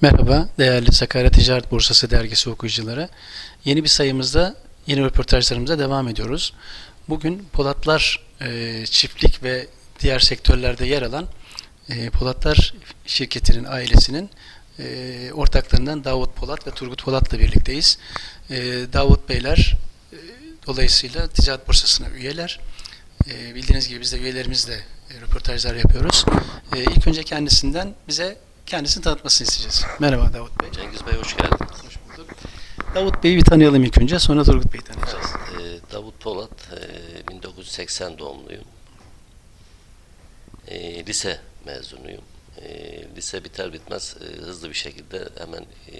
Merhaba değerli Sakarya Ticaret Borsası dergisi okuyucuları. Yeni bir sayımızda yeni röportajlarımıza devam ediyoruz. Bugün Polatlar e, çiftlik ve diğer sektörlerde yer alan e, Polatlar şirketinin ailesinin e, ortaklarından Davut Polat ve Turgut Polat'la birlikteyiz. E, Davut Beyler e, dolayısıyla Ticaret Borsası'na üyeler. E, bildiğiniz gibi biz de üyelerimizle e, röportajlar yapıyoruz. E, ilk önce kendisinden bize kendisini tanıtmasını isteyeceğiz. Merhaba Davut Bey. Cengiz Bey hoş geldiniz. Hoş bulduk. Davut Bey'i bir tanıyalım ilk önce, sonra Turgut Bey'i tanıyacağız. Ee, Davut Polat, e, 1980 doğumluyum. E, lise mezunuyum. E, lise biter bitmez e, hızlı bir şekilde hemen e,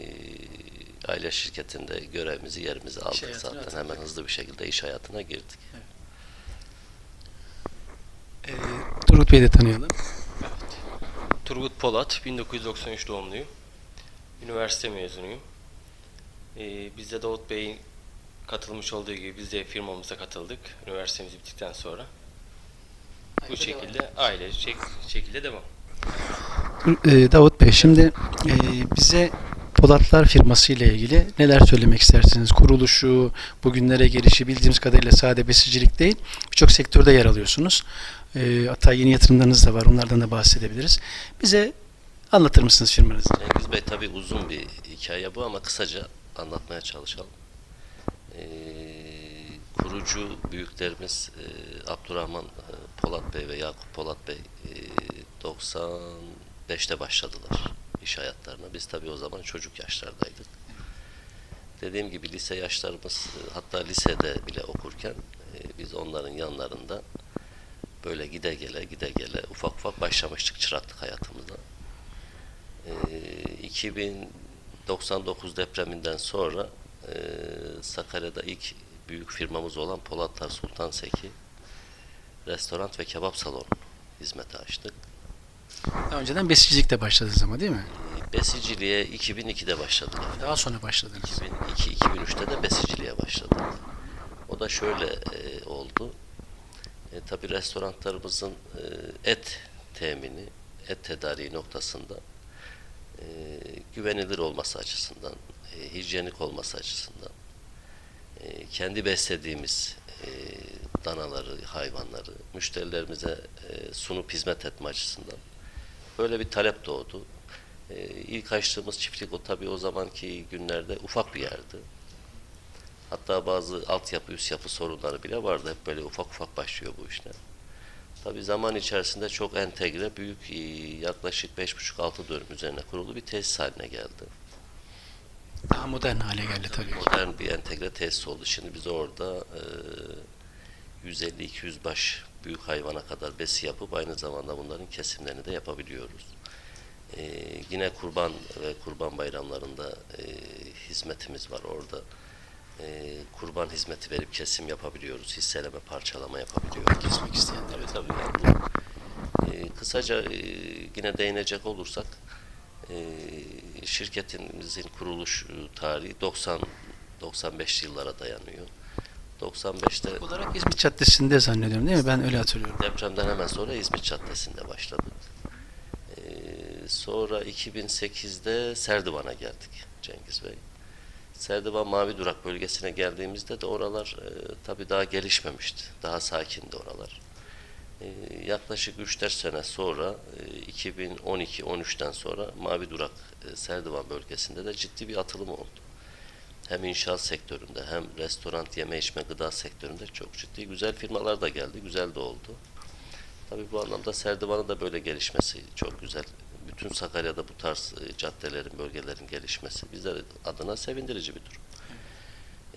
aile şirketinde görevimizi yerimizi aldık hayatına zaten. atıldık. Hemen hızlı bir şekilde iş hayatına girdik. Ee, Turgut Bey'i de tanıyalım. Turgut Polat, 1993 doğumluyum. Üniversite mezunuyum. Ee, biz de Davut Bey'in katılmış olduğu gibi biz de firmamıza katıldık. Üniversitemiz bittikten sonra. Bu şekilde aile şek- şekilde devam. Tur- e, Davut Bey, şimdi e, bize Polatlar firması ile ilgili neler söylemek istersiniz? Kuruluşu, bugünlere gelişi bildiğimiz kadarıyla sade besicilik değil, birçok sektörde yer alıyorsunuz. E, hatta yeni yatırımlarınız da var, onlardan da bahsedebiliriz. Bize anlatır mısınız firmanızı? Cengiz Bey tabii uzun bir hikaye bu ama kısaca anlatmaya çalışalım. Ee, kurucu büyüklerimiz e, Abdurrahman e, Polat Bey ve Yakup Polat Bey e, 95'te başladılar iş hayatlarına. Biz tabii o zaman çocuk yaşlardaydık. Dediğim gibi lise yaşlarımız e, hatta lisede bile okurken e, biz onların yanlarında böyle gide gele gide gele ufak ufak başlamıştık çıraklık hayatımıza. Ee, 2099 depreminden sonra e, Sakarya'da ilk büyük firmamız olan Polatlar Sultan Seki restoran ve kebap salonu hizmete açtık. Daha önceden besicilikte başladınız ama değil mi? Ee, Besiciliğe 2002'de başladık. Daha sonra başladınız. 2002-2003'te de besiciliğe başladık. O da şöyle e, oldu. E, tabii restoranlarımızın e, et temini, et tedariği noktasında e, güvenilir olması açısından, e, hijyenik olması açısından, e, kendi beslediğimiz e, danaları, hayvanları müşterilerimize e, sunup hizmet etme açısından böyle bir talep doğdu. E, ilk açtığımız çiftlik o tabii o zamanki günlerde ufak bir yerdi. Hatta bazı altyapı, üst yapı sorunları bile vardı. Hep böyle ufak ufak başlıyor bu işler. Tabii zaman içerisinde çok entegre, büyük, e, yaklaşık 5,5-6 dönüm üzerine kurulu bir tesis haline geldi. Daha modern hale geldi tabii. Modern bir entegre tesis oldu. Şimdi biz orada e, 150-200 baş büyük hayvana kadar besi yapıp aynı zamanda bunların kesimlerini de yapabiliyoruz. E, yine kurban ve kurban bayramlarında e, hizmetimiz var orada. E, kurban hizmeti verip kesim yapabiliyoruz. Hisseleme, parçalama yapabiliyoruz. Kesmek isteyenler. Tabii. Yani. E, kısaca e, yine değinecek olursak e, şirketimizin kuruluş e, tarihi 90 95 yıllara dayanıyor. 95'te Olarak İzmit Caddesi'nde zannediyorum değil mi? Ben öyle hatırlıyorum. depremden hemen sonra İzmit Caddesi'nde başladık. E, sonra 2008'de Serdivan'a geldik Cengiz Bey. Serdivan Mavi Durak bölgesine geldiğimizde de oralar e, tabii daha gelişmemişti. Daha sakindi oralar. E, yaklaşık 3-4 sene sonra e, 2012-13'ten sonra Mavi Durak e, Serdivan bölgesinde de ciddi bir atılım oldu. Hem inşaat sektöründe hem restoran, yeme içme, gıda sektöründe çok ciddi güzel firmalar da geldi. Güzel de oldu. Tabii bu anlamda Serdivan'ın da böyle gelişmesi çok güzel. Bütün Sakarya'da bu tarz e, caddelerin, bölgelerin gelişmesi bizler adına sevindirici bir durum.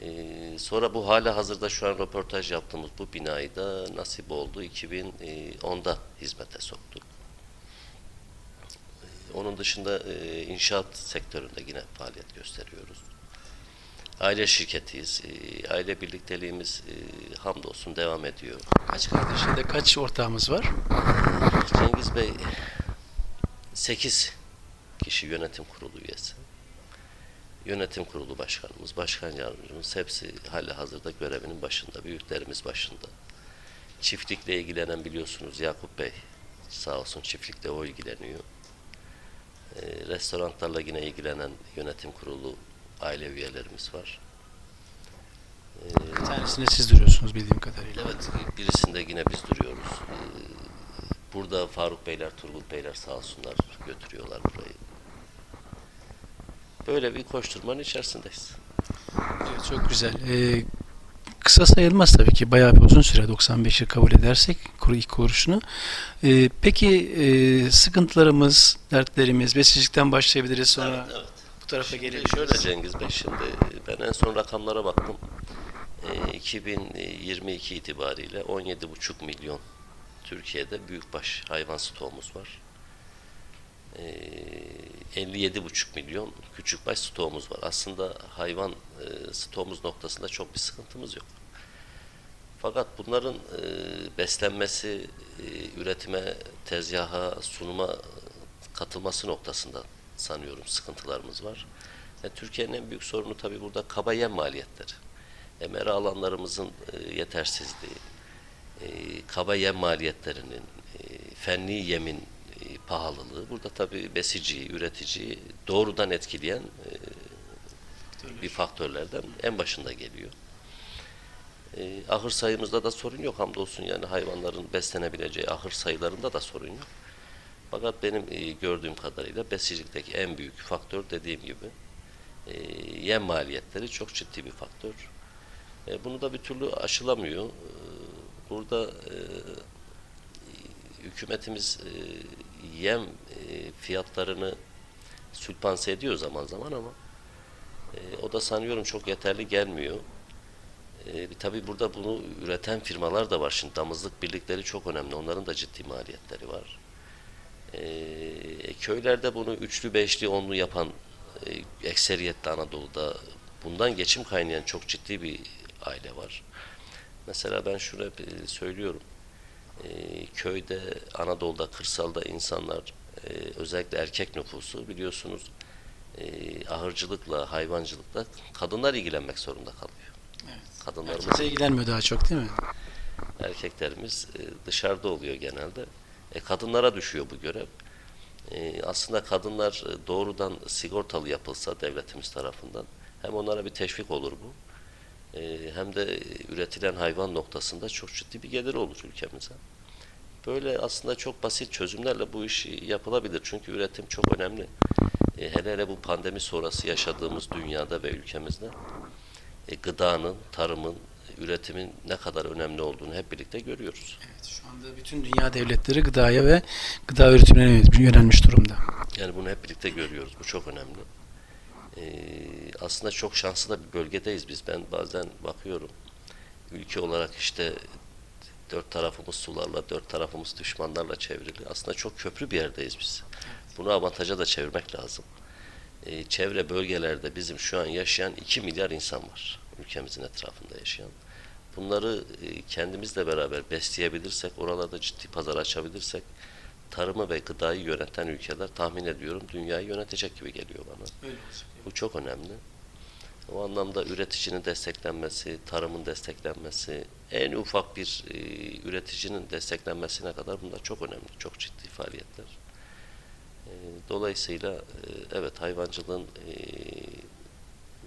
Ee, sonra bu hala hazırda şu an röportaj yaptığımız bu binayı da nasip oldu 2010'da hizmete soktuk. Ee, Onun dışında e, inşaat sektöründe yine faaliyet gösteriyoruz. Aile şirketiyiz. Ee, Aile birlikteliğimiz e, hamdolsun devam ediyor. Kaç kardeş ya da kaç ortağımız var? Cengiz Bey 8 kişi yönetim kurulu üyesi. Yönetim kurulu başkanımız, başkan yardımcımız hepsi hali hazırda görevinin başında, büyüklerimiz başında. Çiftlikle ilgilenen biliyorsunuz Yakup Bey sağ olsun çiftlikle o ilgileniyor. E, restoranlarla yine ilgilenen yönetim kurulu aile üyelerimiz var. E, Bir tanesinde siz duruyorsunuz bildiğim kadarıyla. Evet, birisinde yine biz duruyoruz. Ee, Burada Faruk Beyler, Turgut Beyler sağ olsunlar götürüyorlar burayı. Böyle bir koşturmanın içerisindeyiz. Evet, çok güzel. Ee, kısa sayılmaz tabii ki. Bayağı bir uzun süre 95'i kabul edersek kuru ilk kuruşunu. Ee, peki e, sıkıntılarımız, dertlerimiz, besicilikten başlayabiliriz sonra Evet, evet. bu tarafa Şimdi gelebiliriz. şöyle Cengiz Bey, şimdi ben en son rakamlara baktım. Ee, 2022 itibariyle 17,5 milyon Türkiye'de büyükbaş hayvan stoğumuz var. Ee, 57,5 milyon küçükbaş stoğumuz var. Aslında hayvan e, stoğumuz noktasında çok bir sıkıntımız yok. Fakat bunların e, beslenmesi, e, üretime, tezgaha, sunuma e, katılması noktasında sanıyorum sıkıntılarımız var. E, Türkiye'nin en büyük sorunu tabii burada kaba yem maliyetleri. E, mera alanlarımızın e, yetersizliği, e, kaba yem maliyetlerinin, e, fenli yemin e, pahalılığı burada tabii besiciyi, üreticiyi doğrudan etkileyen e, bir faktörlerden en başında geliyor. E, ahır sayımızda da sorun yok hamdolsun yani hayvanların beslenebileceği ahır sayılarında da sorun yok. Fakat benim e, gördüğüm kadarıyla besicilikteki en büyük faktör dediğim gibi e, yem maliyetleri çok ciddi bir faktör. E, bunu da bir türlü aşılamıyor. E, burada e, hükümetimiz e, yem e, fiyatlarını sülpanse ediyor zaman zaman ama e, o da sanıyorum çok yeterli gelmiyor. E, tabii burada bunu üreten firmalar da var. Şimdi damızlık birlikleri çok önemli. Onların da ciddi maliyetleri var. E, köylerde bunu üçlü, beşli, onlu yapan e, ekseriyetle Anadolu'da bundan geçim kaynayan çok ciddi bir aile var. Mesela ben şunu hep e, söylüyorum. E, köyde, Anadolu'da, kırsalda insanlar e, özellikle erkek nüfusu biliyorsunuz e, ahırcılıkla, hayvancılıkla kadınlar ilgilenmek zorunda kalıyor. Evet. Kadınlarımız Kimse ilgilenmiyor daha çok değil mi? erkeklerimiz e, dışarıda oluyor genelde. E, kadınlara düşüyor bu görev. E, aslında kadınlar doğrudan sigortalı yapılsa devletimiz tarafından hem onlara bir teşvik olur bu. E, hem de üretilen hayvan noktasında çok ciddi bir gelir olur ülkemize. Böyle aslında çok basit çözümlerle bu iş yapılabilir. Çünkü üretim çok önemli. E, hele hele bu pandemi sonrası yaşadığımız dünyada ve ülkemizde e, gıdanın, tarımın, üretimin ne kadar önemli olduğunu hep birlikte görüyoruz. Evet, şu anda bütün dünya devletleri gıdaya ve gıda üretimine yönelmiş durumda. Yani bunu hep birlikte görüyoruz. Bu çok önemli. Ee, aslında çok şanslı da bir bölgedeyiz biz. Ben bazen bakıyorum. Ülke olarak işte dört tarafımız sularla, dört tarafımız düşmanlarla çevrili. Aslında çok köprü bir yerdeyiz biz. Bunu avantaja da çevirmek lazım. Ee, çevre bölgelerde bizim şu an yaşayan 2 milyar insan var. Ülkemizin etrafında yaşayan. Bunları e, kendimizle beraber besleyebilirsek, oralarda ciddi pazar açabilirsek, tarımı ve gıdayı yöneten ülkeler tahmin ediyorum dünyayı yönetecek gibi geliyor bana. Öyle olacak. Bu çok önemli. O anlamda üreticinin desteklenmesi, tarımın desteklenmesi, en ufak bir e, üreticinin desteklenmesine kadar bunlar çok önemli, çok ciddi faaliyetler. E, dolayısıyla e, evet hayvancılığın e,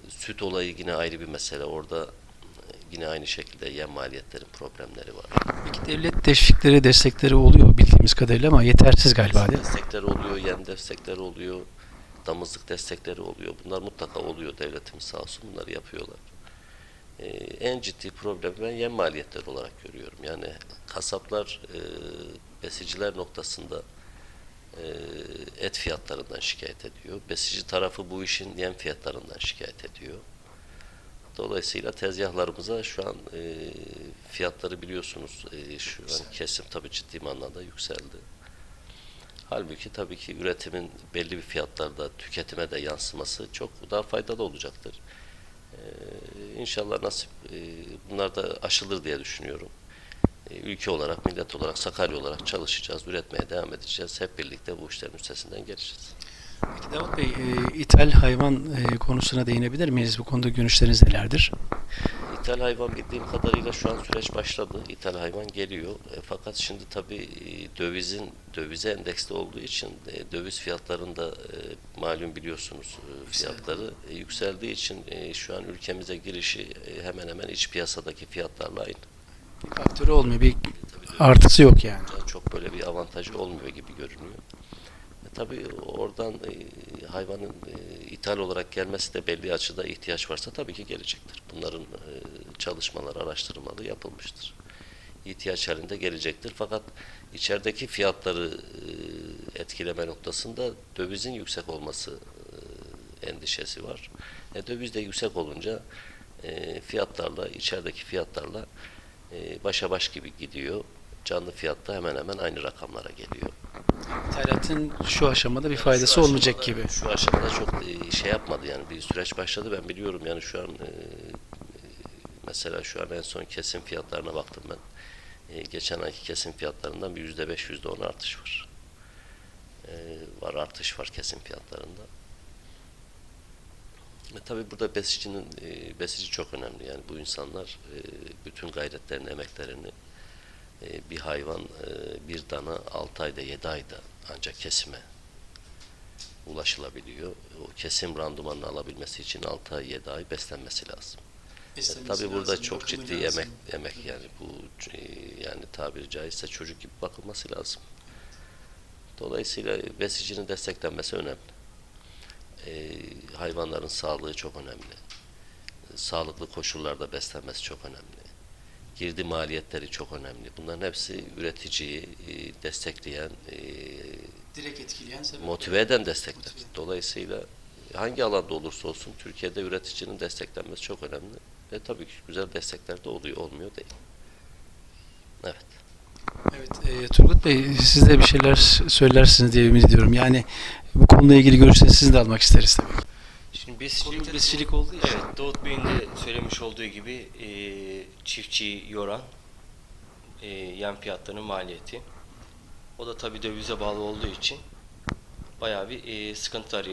süt olayı yine ayrı bir mesele. Orada e, yine aynı şekilde yem maliyetlerin problemleri var. Peki devlet teşvikleri, destekleri oluyor bildiğimiz kadarıyla ama yetersiz galiba değil? Destekleri oluyor, yem destekleri oluyor, damızlık destekleri oluyor. Bunlar mutlaka oluyor. Devletimiz sağ olsun bunları yapıyorlar. Ee, en ciddi problemi ben yem maliyetleri olarak görüyorum. Yani kasaplar, e, besiciler noktasında e, et fiyatlarından şikayet ediyor. Besici tarafı bu işin yem fiyatlarından şikayet ediyor. Dolayısıyla tezgahlarımıza şu an e, fiyatları biliyorsunuz e, şu an kesim tabii ciddi manada yükseldi. Halbuki tabii ki üretimin belli bir fiyatlarda tüketime de yansıması çok daha faydalı olacaktır. Ee, inşallah nasip e, bunlar da aşılır diye düşünüyorum. E, ülke olarak, millet olarak, Sakarya olarak çalışacağız, üretmeye devam edeceğiz. Hep birlikte bu işlerin üstesinden geleceğiz. Peki Davut Bey, e, ithal hayvan e, konusuna değinebilir miyiz? Bu konuda görüşleriniz nelerdir? İthal hayvan bildiğim kadarıyla şu an süreç başladı. İthal hayvan geliyor. E, fakat şimdi tabii e, dövizin dövize endeksli olduğu için e, döviz fiyatlarında e, malum biliyorsunuz e, fiyatları e, yükseldiği için e, şu an ülkemize girişi e, hemen hemen iç piyasadaki fiyatlarla aynı. Faktörü olmuyor. Bir artısı yok yani. Yani çok böyle bir avantajı olmuyor gibi görünüyor. E, tabii oradan e, hayvanın e, ithal olarak gelmesi de belli açıda ihtiyaç varsa tabii ki gelecektir. Bunların e, çalışmaları, araştırmaları yapılmıştır. İhtiyaç halinde gelecektir. Fakat içerideki fiyatları e, etkileme noktasında dövizin yüksek olması e, endişesi var. E, döviz de yüksek olunca e, fiyatlarla, içerideki fiyatlarla e, başa baş gibi gidiyor. Canlı fiyatta hemen hemen aynı rakamlara geliyor. İthalatın şu aşamada bir faydası Şu olmayacak aşamada- gibi. Şu aşamada çok şey yapmadı yani bir süreç başladı ben biliyorum yani şu an e, mesela şu an en son kesim fiyatlarına baktım ben. E, geçen ayki kesim fiyatlarından bir yüzde beş yüzde on artış var. E, var artış var kesim fiyatlarında. E, tabii burada besicinin e, besici çok önemli yani bu insanlar e, bütün gayretlerini emeklerini e, bir hayvan e, bir dana 6 ayda 7 ayda ancak kesime ulaşılabiliyor. O kesim randımanını alabilmesi için 6 ay 7 ay beslenmesi lazım. E, tabii burada çok ciddi emek emek yani bu e, yani tabiri caizse çocuk gibi bakılması lazım. Dolayısıyla besicinin desteklenmesi önemli. E, hayvanların sağlığı çok önemli. E, sağlıklı koşullarda beslenmesi çok önemli. Girdi maliyetleri çok önemli. Bunların hepsi üreticiyi e, destekleyen, e, Direkt etkileyen sebep. motive eden destekler. Motive. Dolayısıyla hangi alanda olursa olsun Türkiye'de üreticinin desteklenmesi çok önemli. Ve tabii ki güzel destekler de oluyor, olmuyor değil. Evet. Evet, e, Turgut Bey siz de bir şeyler söylersiniz diye ümit ediyorum. Yani bu konuyla ilgili görüşlerinizi de almak isteriz tabii. Şimdi besicilikte Konu besicilik olduğu için. Evet, Davut Bey'in de söylemiş olduğu gibi e, çiftçiyi yoran e, yem fiyatlarının maliyeti. O da tabii dövize bağlı olduğu için bayağı bir e, sıkıntılar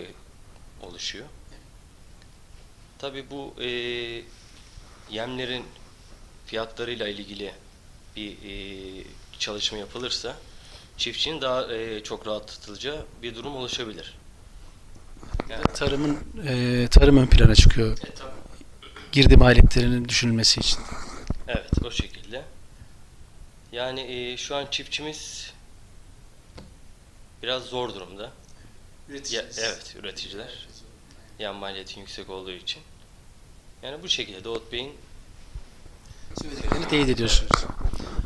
oluşuyor. Tabii bu e, yemlerin fiyatlarıyla ilgili bir e, çalışma yapılırsa çiftçinin daha e, çok rahatlatılacağı bir durum oluşabilir. Tarımın e, tarım ön plana çıkıyor. Girdi maliyetlerinin düşürülmesi için. Evet o şekilde. Yani e, şu an çiftçimiz biraz zor durumda. Ya, evet üreticiler. Yan maliyetin yüksek olduğu için. Yani bu şekilde Davut Bey'in Söylediklerini teyit ediyorsunuz.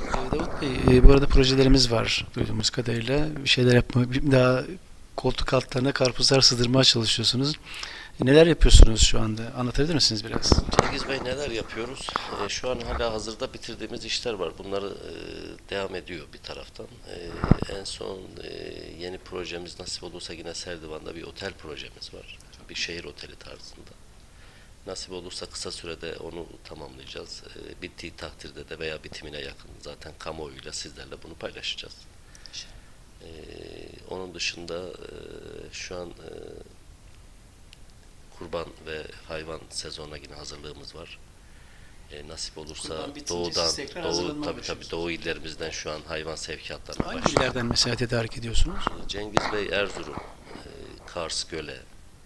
E, Davut Bey, e, bu arada projelerimiz var duyduğumuz kadarıyla. Bir şeyler yapma, daha koltuk altlarına karpuzlar sığdırmaya çalışıyorsunuz. E, neler yapıyorsunuz şu anda? Anlatabilir misiniz biraz? Cengiz Bey neler yapıyoruz? Ee, şu an hala hazırda bitirdiğimiz işler var. Bunları e, devam ediyor bir taraftan. E, en son e, yeni projemiz nasip olursa yine Serdivan'da bir otel projemiz var. Bir şehir oteli tarzında. Nasip olursa kısa sürede onu tamamlayacağız. E, bittiği takdirde de veya bitimine yakın zaten kamuoyuyla sizlerle bunu paylaşacağız. E, onun dışında e, şu an e, kurban ve hayvan sezonuna yine hazırlığımız var. E, nasip olursa bitince doğudan, siz tekrar doğu, hazırlanmaya tabii tabii başlıyorsunuz. doğu illerimizden şu an hayvan sevkiyatlarına Hangi başlıyor. illerden mesela tedarik ediyorsunuz? Cengiz Bey Erzurum, e, Kars, Göle,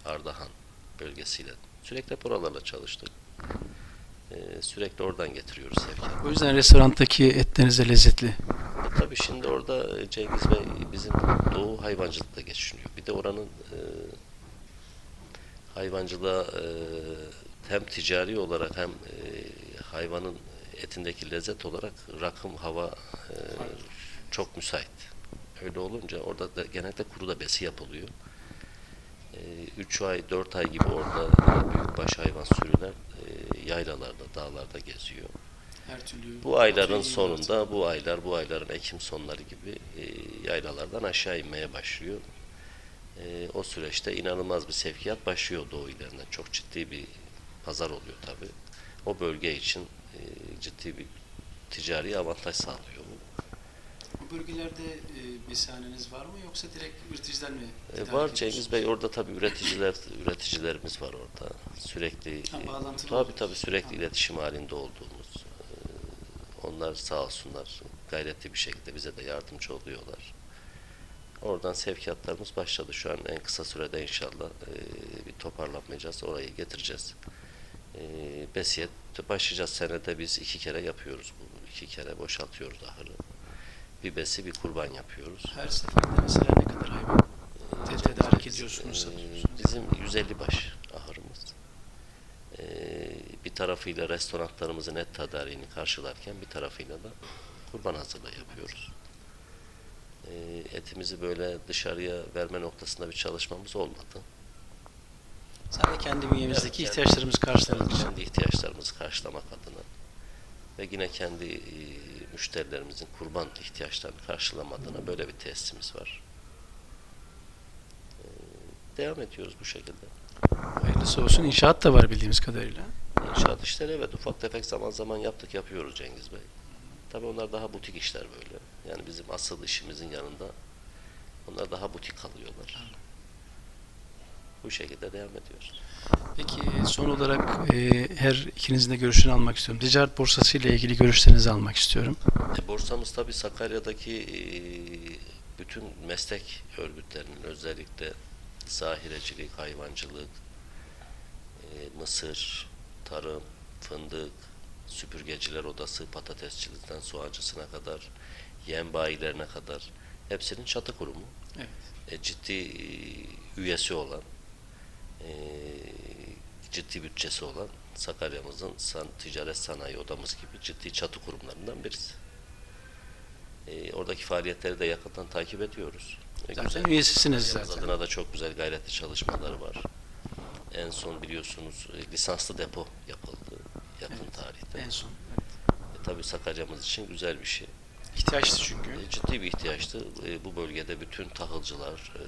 Ardahan bölgesiyle sürekli hep oralarla çalıştık. E, sürekli oradan getiriyoruz sevkiyat. O yüzden restoranttaki etleriniz de lezzetli. E, tabii şimdi orada e, Cengiz Bey bizim doğu hayvancılıkla geçiniyor. Bir de oranın e, hayvancılığa e, hem ticari olarak hem e, hayvanın etindeki lezzet olarak rakım hava e, çok müsait. Öyle olunca orada da genelde kuru da besi yapılıyor. 3 ay, 4 ay gibi orada e, büyükbaş hayvan sürüler e, yaylalarda, dağlarda geziyor. Her türlü Bu ayların sonunda, bu aylar, bu ayların Ekim sonları gibi e, yaylalardan aşağı inmeye başlıyor. E, o süreçte inanılmaz bir sevkiyat başlıyor Doğu illerinden. Çok ciddi bir pazar oluyor tabi. O bölge için e, ciddi bir ticari avantaj sağlıyor bu. Bu bölgelerde e, besaneniz var mı yoksa direkt üreticiden mi? E, var? Cengiz Bey orada tabii üreticiler üreticilerimiz var orada. Sürekli Ha, e, tabii tabii sürekli Anladım. iletişim halinde olduğumuz. e, onlar sağ olsunlar gayretli bir şekilde bize de yardımcı oluyorlar. Oradan sevkiyatlarımız başladı. Şu an en kısa sürede inşallah e, bir toparlanmayacağız. Orayı getireceğiz. E, Besiye başlayacağız. Senede biz iki kere yapıyoruz bu. iki kere boşaltıyoruz ahırı. Bir besi bir kurban yapıyoruz. Her seferinde mesela ne kadar hayvan te- tedarik ediyorsunuz, Ee, satıyorsunuz? Bizim 150 baş ahırımız. Ee, bir tarafıyla restoranlarımızın et tedariğini karşılarken bir tarafıyla da kurban hazırlığı yapıyoruz. Ee, etimizi böyle dışarıya verme noktasında bir çalışmamız olmadı. Sadece kendi bünyemizdeki Evet, ihtiyaçlarımızı karşılamak için. Kendi ihtiyaçlarımızı karşılamak adına ve yine kendi e, müşterilerimizin kurban ihtiyaçlarını karşılama adına böyle bir tesisimiz var. Ee, devam ediyoruz bu şekilde. Hayırlısı olsun. İnşaat da var bildiğimiz kadarıyla. İnşaat işleri evet ufak tefek zaman zaman yaptık yapıyoruz Cengiz Bey. Tabii onlar daha butik işler böyle. Yani bizim asıl işimizin yanında onlar daha butik kalıyorlar. Bu şekilde devam ediyoruz. Peki son olarak e, her ikinizin de görüşünü almak istiyorum. Ticaret borsası ile ilgili görüşlerinizi almak istiyorum. E, borsamız tabii Sakarya'daki e, bütün meslek örgütlerinin özellikle zahirecilik, hayvancılık, e, mısır, tarım, fındık, süpürgeciler odası, patatesçilikten soğancısına kadar, yem bayilerine kadar hepsinin çatı kurumu. Evet. E, ciddi e, üyesi olan, e, ciddi bütçesi olan Sakarya'mızın san, ticaret sanayi odamız gibi ciddi çatı kurumlarından birisi. E, oradaki faaliyetleri de yakından takip ediyoruz. E, Zaten üyesisiniz Sakarya'mız zaten. adına da çok güzel gayretli çalışmaları var. En son biliyorsunuz e, lisanslı depo yapıldı yakın Evet, tarihte. En son. E, tabii Sakarya'mız için güzel bir şey. İhtiyaçtı çünkü. E, Ciddi bir ihtiyaçtı. E, Bu bölgede bütün tahılcılar, e,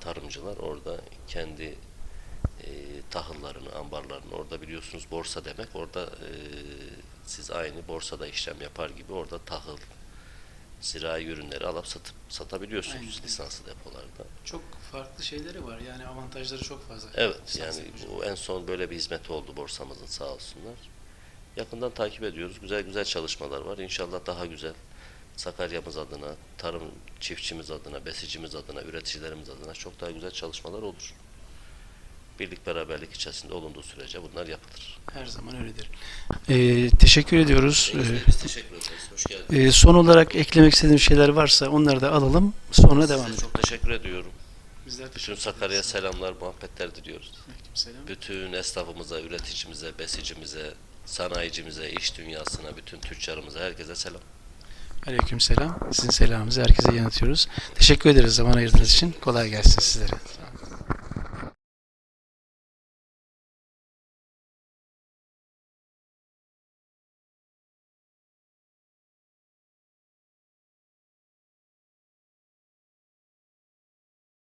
tarımcılar orada kendi e, tahıllarını, ambarlarını orada biliyorsunuz borsa demek. Orada e, siz aynı borsada işlem yapar gibi orada tahıl, zirai ürünleri alıp satıp satabiliyorsunuz Aynen. lisanslı depolarda. Çok farklı şeyleri var. Yani avantajları çok fazla. Evet yani yapınca. bu en son böyle bir hizmet oldu borsamızın sağ olsunlar. Yakından takip ediyoruz. Güzel güzel çalışmalar var. İnşallah daha güzel Sakarya'mız adına, tarım çiftçimiz adına, besicimiz adına, üreticilerimiz adına çok daha güzel çalışmalar olur. Birlik beraberlik içerisinde olunduğu sürece bunlar yapılır. Her zaman öyledir. E, teşekkür ediyoruz. E, Bey, biz teşekkür ederiz. Hoş geldiniz. e, son olarak eklemek istediğim şeyler varsa onları da alalım. Sonra Size devam edelim. çok teşekkür ediyorum. Bizler Bütün Sakarya'ya selamlar, muhabbetler diliyoruz. Selam. Bütün esnafımıza, üreticimize, besicimize, sanayicimize, iş dünyasına, bütün tüccarımıza, herkese selam. Aleyküm selam. Sizin selamınızı herkese yanıtıyoruz. Teşekkür ederiz zaman ayırdığınız için. Kolay gelsin sizlere.